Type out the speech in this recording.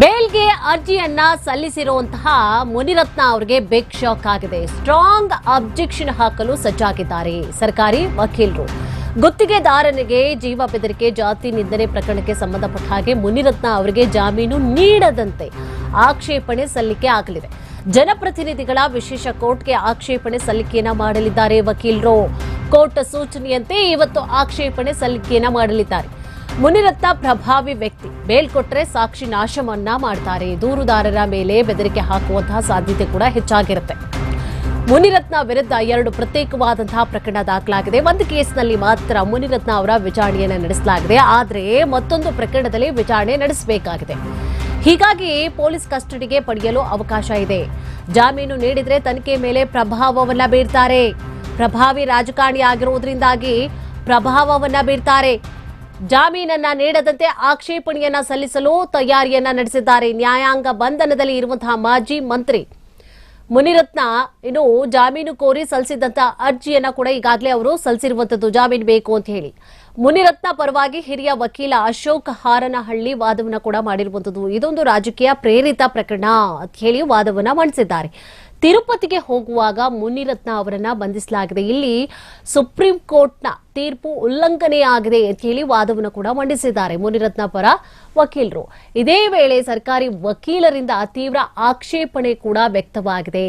ಬೇಲ್ಗೆ ಅರ್ಜಿಯನ್ನ ಸಲ್ಲಿಸಿರುವಂತಹ ಮುನಿರತ್ನ ಅವರಿಗೆ ಬಿಗ್ ಶಾಕ್ ಆಗಿದೆ. ಸ್ಟ್ರಾಂಗ್ ಅಬ್ಜೆಕ್ಷನ್ ಹಾಕಲು ಸಜ್ಜಾಗಿದ್ದಾರೆ, ಸರ್ಕಾರಿ ವಕೀಲರು. ಗುತ್ತಿಗೆದಾರನಿಗೆ ಜೀವ ಬೆದರಿಕೆ, ಜಾತಿ ನಿಂದನೆ ಪ್ರಕರಣಕ್ಕೆ ಸಂಬಂಧಪಟ್ಟ ಹಾಗೆ ಮುನಿರತ್ನ ಅವರಿಗೆ ಜಾಮೀನು ನೀಡದಂತೆ ಆಕ್ಷೇಪಣೆ ಸಲ್ಲಿಕೆ ಆಗಲಿದೆ. ಜನಪ್ರತಿನಿಧಿಗಳ ವಿಶೇಷ ಕೋರ್ಟ್ಗೆ ಆಕ್ಷೇಪಣೆ ಸಲ್ಲಿಕೆಯನ್ನ ಮಾಡಲಿದ್ದಾರೆ ವಕೀಲರು. ಕೋರ್ಟ್ ಸೂಚನೆಯಂತೆ ಇವತ್ತು ಆಕ್ಷೇಪಣೆ ಸಲ್ಲಿಕೆಯನ್ನ ಮಾಡಲಿದ್ದಾರೆ. ಮುನಿರತ್ನ ಪ್ರಭಾವಿ ವ್ಯಕ್ತಿ. ಬೇಲ್ ಸಾಕ್ಷಿ ಸಾಕ್ಷಿ ಮನ್ನಾ ಮಾಡ್ತಾರೆ. ದೂರುದಾರರ ಮೇಲೆ ಬೆದರಿಕೆ ಹಾಕುವಂತಹ ಸಾಧ್ಯತೆ ಕೂಡ ಹೆಚ್ಚಾಗಿರುತ್ತೆ. ಮುನಿರತ್ನ ವಿರುದ್ಧ ಎರಡು ಪ್ರತ್ಯೇಕವಾದಂತಹ ಪ್ರಕರಣ ದಾಖಲಾಗಿದೆ. ಒಂದು ಕೇಸ್ನಲ್ಲಿ ಮಾತ್ರ ಮುನಿರತ್ನ ಅವರ ವಿಚಾರಣೆಯನ್ನು ನಡೆಸಲಾಗಿದೆ. ಆದರೆ ಮತ್ತೊಂದು ಪ್ರಕರಣದಲ್ಲಿ ವಿಚಾರಣೆ ನಡೆಸಬೇಕಾಗಿದೆ. ಹೀಗಾಗಿ ಪೊಲೀಸ್ ಕಸ್ಟಡಿಗೆ ಪಡೆಯಲು ಅವಕಾಶ ಇದೆ. ಜಾಮೀನು ನೀಡಿದರೆ ತನಿಖೆ ಮೇಲೆ ಪ್ರಭಾವವನ್ನ ಬೀರ್ತಾರೆ. ಪ್ರಭಾವಿ ರಾಜಕಾರಣಿ ಆಗಿರುವುದರಿಂದಾಗಿ ಪ್ರಭಾವವನ್ನ ಬೀರ್ತಾರೆ. ಜಾಮೀನನ್ನ ನೀಡದಂತೆ ಆಕ್ಷೇಪಣೆಯನ್ನ ಸಲ್ಲಿಸಲು ತಯಾರಿಯನ್ನ ನಡೆಸಿದ್ದಾರೆ. ನ್ಯಾಯಾಂಗ ಬಂಧನದಲ್ಲಿ ಇರುವಂತಹ ಮಾಜಿ ಮಂತ್ರಿ ಮುನಿರತ್ನ ಇನ್ನು ಜಾಮೀನು ಕೋರಿ ಸಲ್ಲಿಸಿದಂತಹ ಅರ್ಜಿಯನ್ನ ಕೂಡ ಈಗಾಗಲೇ ಅವರು ಸಲ್ಲಿಸಿರುವಂತದ್ದು. ಜಾಮೀನು ಬೇಕು ಅಂತ ಹೇಳಿ. ಮುನಿರತ್ನ ಪರವಾಗಿ ಹಿರಿಯ ವಕೀಲ ಅಶೋಕ್ ಹಾರನಹಳ್ಳಿ ವಾದವನ್ನ ಕೂಡ ಮಾಡಿರುವಂತದ್ದು. ಇದೊಂದು ರಾಜಕೀಯ ಪ್ರೇರಿತ ಪ್ರಕರಣ ಅಂತ ಹೇಳಿ ವಾದವನ್ನ ಮಂಡಿಸಿದ್ದಾರೆ. ತಿರುಪತಿಗೆ ಹೋಗುವಾಗ ಮುನಿರತ್ನ ಅವರನ್ನ ಬಂಧಿಸಲಾಗಿದೆ. ಇಲ್ಲಿ ಸುಪ್ರೀಂ ಕೋರ್ಟ್ನ ತೀರ್ಪು ಉಲ್ಲಂಘನೆಯಾಗಿದೆ ಅಂತ ಹೇಳಿ ವಾದವನ್ನು ಕೂಡ ಮಂಡಿಸಿದ್ದಾರೆ ಮುನಿರತ್ನ ಪರ ವಕೀಲರು. ಇದೇ ವೇಳೆ ಸರ್ಕಾರಿ ವಕೀಲರಿಂದ ತೀವ್ರ ಆಕ್ಷೇಪಣೆ ಕೂಡ ವ್ಯಕ್ತವಾಗಿದೆ.